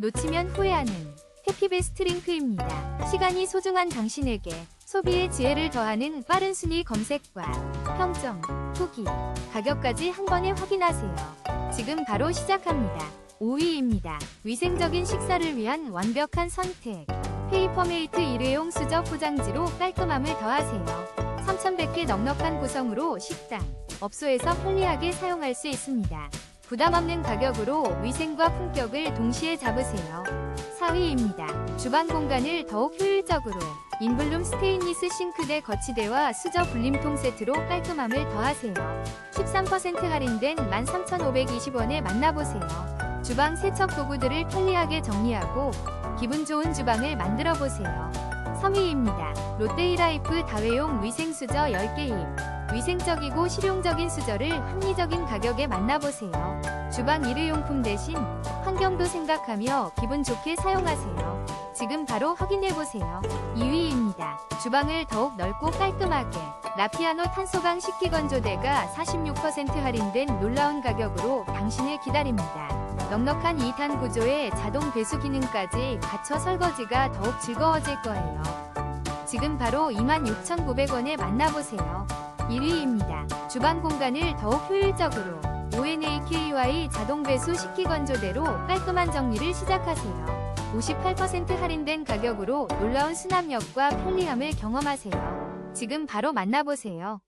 놓치면 후회하는 해피베스트 링크입니다. 시간이 소중한 당신에게 소비의 지혜를 더하는 빠른 순위 검색과 평점, 후기, 가격까지 한 번에 확인하세요. 지금 바로 시작합니다. 5위입니다. 위생적인 식사를 위한 완벽한 선택. 페이퍼메이트 일회용 수저 포장지로 깔끔함을 더하세요. 3,100개 넉넉한 구성으로 식당, 업소에서 편리하게 사용할 수 있습니다. 부담 없는 가격으로 위생과 품격을 동시에 잡으세요. 4위입니다. 주방 공간을 더욱 효율적으로 인블룸 스테인리스 싱크대 거치대와 수저 분림통 세트로 깔끔함을 더하세요. 13% 할인된 13,520원에 만나보세요. 주방 세척 도구들을 편리하게 정리하고 기분 좋은 주방을 만들어 보세요. 3위입니다. 롯데이라이프 다회용 위생수저 10개 입. 위생적이고 실용적인 수저를 합리적인 가격에 만나보세요. 주방 일회용품 대신 환경도 생각하며 기분 좋게 사용하세요. 지금 바로 확인해보세요. 2위입니다. 주방을 더욱 넓고 깔끔하게 라피아노 탄소강 식기건조대가 46% 할인된 놀라운 가격으로 당신을 기다립니다. 넉넉한 2탄 구조에 자동 배수 기능까지 갖춰 설거지가 더욱 즐거워질 거예요. 지금 바로 26,900원에 만나보세요. 1위입니다. 주방 공간을 더욱 효율적으로 ONAKY 자동 배수 식기 건조대로 깔끔한 정리를 시작하세요. 58% 할인된 가격으로 놀라운 수납력과 편리함을 경험하세요. 지금 바로 만나보세요.